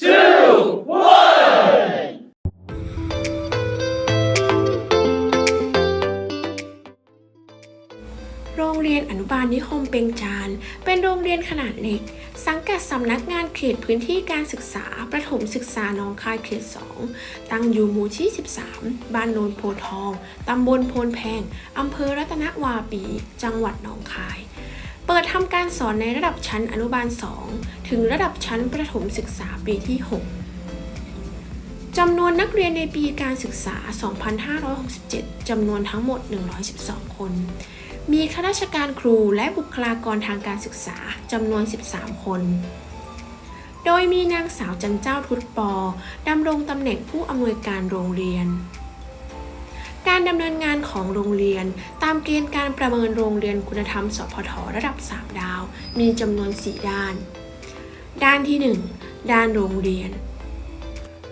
two, one. โรงเรียนอนุบาลนิคมเปงจาน เป็นโรงเรียนขนาดเล็ก สังกัดสำนักงานเขตพื้นที่การศึกษา ประถมศึกษาหนองคายเขต 2 ตั้งอยู่หมู่ที่ 13 บ้านโนนโพทอง ตำบลโพนแพง อำเภอรัตนวาปี จังหวัดหนองคาย ปิดทำการสอนในระดับชั้นอนุบาล 2 ถึงระดับชั้นประถมศึกษาปีที่ 6 จำนวนนักเรียนในปีการศึกษา 2567 จำนวนทั้งหมด 112 คน มีข้าราชการครูและบุคลากรทางการศึกษาจำนวน 13 คน โดยมีนางสาวจันเจ้าทุตปอดำรงตำแหน่งผู้อำนวยการโรงเรียน การดำเนินงานของโรงเรียน ตามเกณฑ์การประเมินโรงเรียนคุณธรรม สพทระดับ 3 ดาว มีจำนวน 4 ด้าน ด้านที่ 1 ด้านโรงเรียน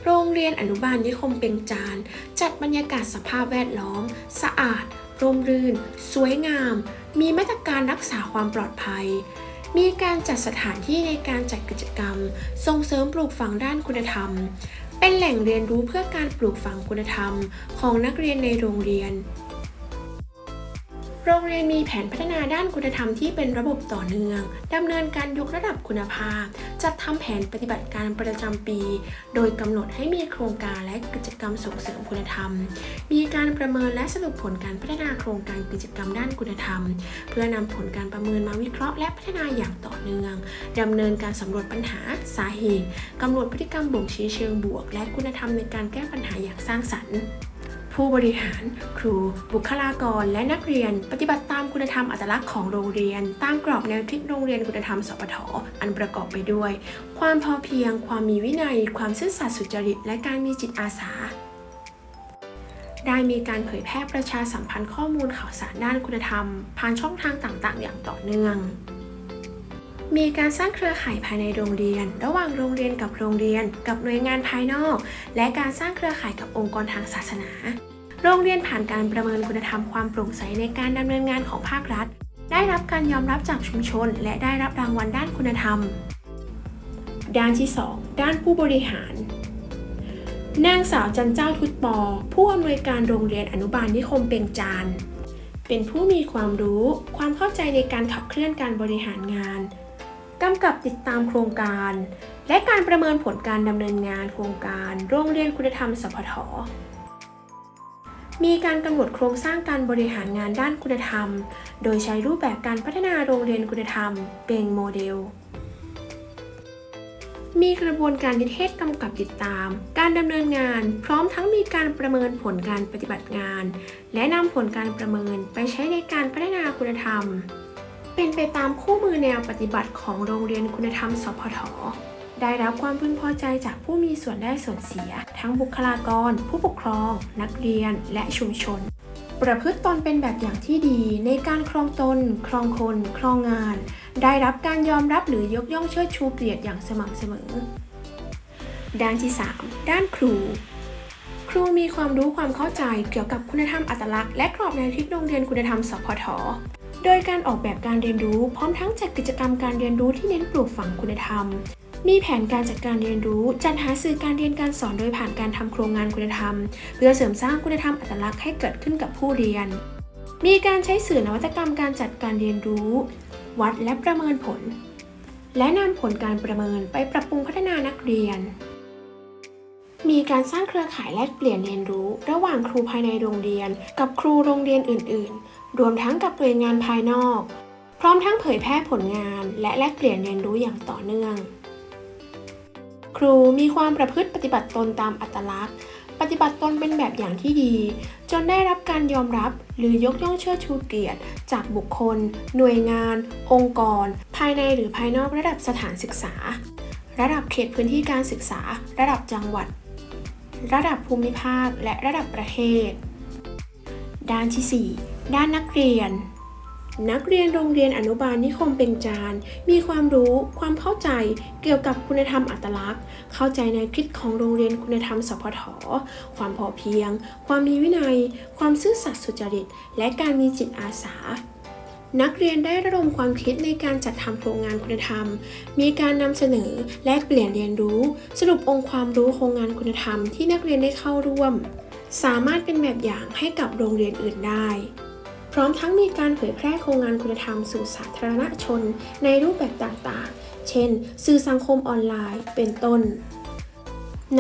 โรงเรียนอนุบาลนิคมเปงจาน จัดบรรยากาศสภาพแวดล้อม สะอาด ร่มรื่น สวยงาม มีมาตรการรักษาความปลอดภัยมีการจัดสถานที่ในการจัดกิจกรรม ส่งเสริมปลูกฝังด้านคุณธรรม เป็นแหล่งเรียนรู้เพื่อการปลูกฝังคุณธรรมของนักเรียนในโรงเรียน โรงเรียนมีแผนพัฒนาด้านคุณธรรมที่เป็นระบบต่อเนื่องดำเนินการยกระดับคุณภาพ จัดทำแผนปฏิบัติการประจำปี โดยกำหนดให้มีโครงการและกิจกรรมส่งเสริมคุณธรรม มีการประเมินและสรุปผลการพัฒนาโครงการกิจกรรมด้านคุณธรรม เพื่อนำผลการประเมินมาวิเคราะห์และพัฒนาอย่างต่อเนื่องดำเนินการสำรวจปัญหาสาเหตุกำหนดพฤติกรรมบ่งชี้เชิงบวก และคุณธรรมในการแก้ปัญหาอย่างสร้างสรรค์ ผู้บริหาร ครู บุคลากร และนักเรียน ปฏิบัติตามคุณธรรมอัตลักษณ์ของโรงเรียน ตามกรอบแนวคิดโรงเรียนคุณธรรมสปทอันประกอบไปด้วย ความพอเพียง ความมีวินัย ความซื่อสัตย์สุจริต และการมีจิตอาสาได้มีการเผยแพร่ประชาสัมพันธ์ข้อมูลข่าวสารด้านคุณธรรม ผ่านช่องทางต่างๆ อย่างต่อเนื่อง มีการสร้างเครือข่ายภายในโรงเรียน ระหว่างโรงเรียนกับโรงเรียน กับหน่วยงานภายนอก และการสร้างเครือข่ายกับองค์กรทางศาสนา โรงเรียนผ่านการประเมินคุณธรรมความโปร่งใสในการดำเนินงานของภาครัฐ ได้รับการยอมรับจากชุมชน และได้รับรางวัลด้านคุณธรรม ด้านที่ 2 ด้านผู้บริหาร นางสาวจันเจ้าทุตปอ ผู้อำนวยการโรงเรียนอนุบาลนิคมเปงจานเป็นผู้มีความรู้ ความเข้าใจในการขับเคลื่อนการบริหารงาน กำกับติดตามโครงการ และการประเมินผลการดำเนินงานโครงการ โรงเรียนคุณธรรมสพทมีการกำหนดโครงสร้างการบริหารงานด้านคุณธรรม โดยใช้รูปแบบการพัฒนาโรงเรียนคุณธรรม เป็นโมเดล มีกระบวนการนิเทศกำกับติดตาม การดำเนินงาน พร้อมทั้งมีการประเมินผลการปฏิบัติงาน และนำผลการประเมินไปใช้ในการพัฒนาคุณธรรม เป็นไปตามคู่มือแนวปฏิบัติของโรงเรียนคุณธรรมสพทได้รับความพึงพอใจจากผู้มีส่วนได้ส่วนเสีย ทั้งบุคลากร ผู้ปกครอง นักเรียน และชุมชน ประพฤติตนเป็นแบบอย่างที่ดีในการครองตน ครองคน ครองงาน ได้รับการยอมรับหรือยกย่องเชิดชูเกียรติอย่างสม่ำเสมอ ด้านที่ 3 ด้านครู ครูมีความรู้ความเข้าใจเกี่ยวกับคุณธรรมอัตลักษณ์และกรอบแนวคิดโรงเรียนคุณธรรมสพท โดยการออกแบบการเรียนรู้พร้อมทั้งจัดกิจกรรมการเรียนรู้ที่เน้นปลูกฝังคุณธรรม มีแผนการจัดการเรียนรู้ จัดหาสื่อการเรียนการสอนโดยผ่านการทำโครงงานคุณธรรม เพื่อเสริมสร้างคุณธรรมอัตลักษณ์ให้เกิดขึ้นกับผู้เรียน มีการใช้สื่อนวัตกรรมการจัดการเรียนรู้ วัดและประเมินผล และนำผลการประเมินไปปรับปรุงพัฒนานักเรียน มีการสร้างเครือข่ายแลกเปลี่ยนเรียนรู้ ระหว่างครูภายในโรงเรียน กับครูโรงเรียนอื่น ๆ รวมทั้งกับหน่วยงานภายนอก พร้อมทั้งเผยแพร่ผลงาน และแลกเปลี่ยนเรียนรู้อย่างต่อเนื่อง ครูมีความประพฤติปฏิบัติตนตามอัตลักษณ์ ปฏิบัติตนเป็นแบบอย่างที่ดี จนได้รับการยอมรับหรือยกย่องเชิดชูเกียรติ จากบุคคล หน่วยงาน องค์กร ภายในหรือภายนอกระดับสถานศึกษา ระดับเขตพื้นที่การศึกษา ระดับจังหวัด ระดับภูมิภาคและระดับประเทศ ด้านที่ 4 ด้านนักเรียน นักเรียนโรงเรียนอนุบาลนิคมเปงจาน มีความรู้ ความเข้าใจเกี่ยวกับคุณธรรมอัตลักษณ์ เข้าใจในคิดของโรงเรียนคุณธรรมสพทความพอเพียง ความมีวินัย ความซื่อสัตย์สุจริต และการมีจิตอาสา นักเรียนได้ระดมความคิดในการจัดทำโครงงานคุณธรรม มีการนำเสนอแลกเปลี่ยนเรียนรู้ สรุปองค์ความรู้โครงงานคุณธรรมที่นักเรียนได้เข้าร่วม สามารถเป็นแบบอย่างให้กับโรงเรียนอื่นได้ พร้อมทั้งมีการเผยแพร่โครงงานคุณธรรมสู่สาธารณชน ในรูปแบบต่างๆ เช่น สื่อสังคมออนไลน์ เป็นต้น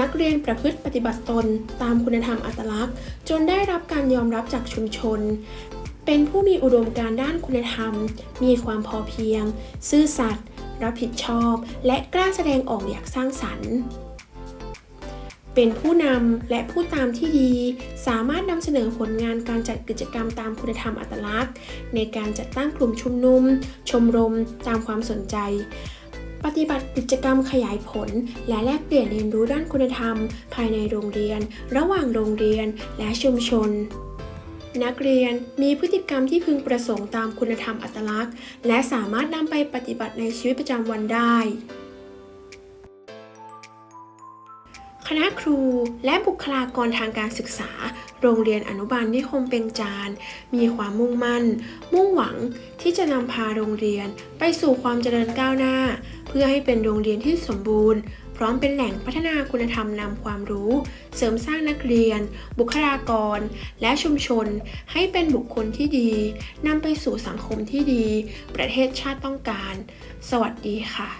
นักเรียนประพฤติปฏิบัติตนตามคุณธรรมอัตลักษณ์ จนได้รับการยอมรับจากชุมชน เป็นผู้มีอุดมการณ์ด้านคุณธรรม มีความพอเพียง ซื่อสัตย์รับผิดชอบ และกล้าแสดงออกอย่างสร้างสรรค์ เป็นผู้นำและผู้ตามที่ดี สามารถนำเสนอผลงานการจัดกิจกรรมตามคุณธรรมอัตลักษณ์ ในการจัดตั้งกลุ่มชุมนุม ชมรม ตามความสนใจปฏิบัติกิจกรรมขยายผล และแลกเปลี่ยนเรียนรู้ด้านคุณธรรม ภายในโรงเรียน ระหว่างโรงเรียนและชุมชน นักเรียนมีพฤติกรรมที่พึงประสงค์ตามคุณธรรมอัตลักษณ์ และสามารถนำไปปฏิบัติในชีวิตประจำวันได้ คณะครูและบุคลากรทางการศึกษา โรงเรียนอนุบาลนิคมเปงจาน มีความมุ่งมั่น มุ่งหวังที่จะนำพาโรงเรียนไปสู่ความเจริญก้าวหน้า เพื่อให้เป็นโรงเรียนที่สมบูรณ์ พร้อมเป็นแหล่งพัฒนาคุณธรรมนำความรู้ เสริมสร้างนักเรียน บุคลากร และชุมชน ให้เป็นบุคคลที่ดีนำไปสู่สังคมที่ดี ประเทศชาติต้องการ สวัสดีค่ะ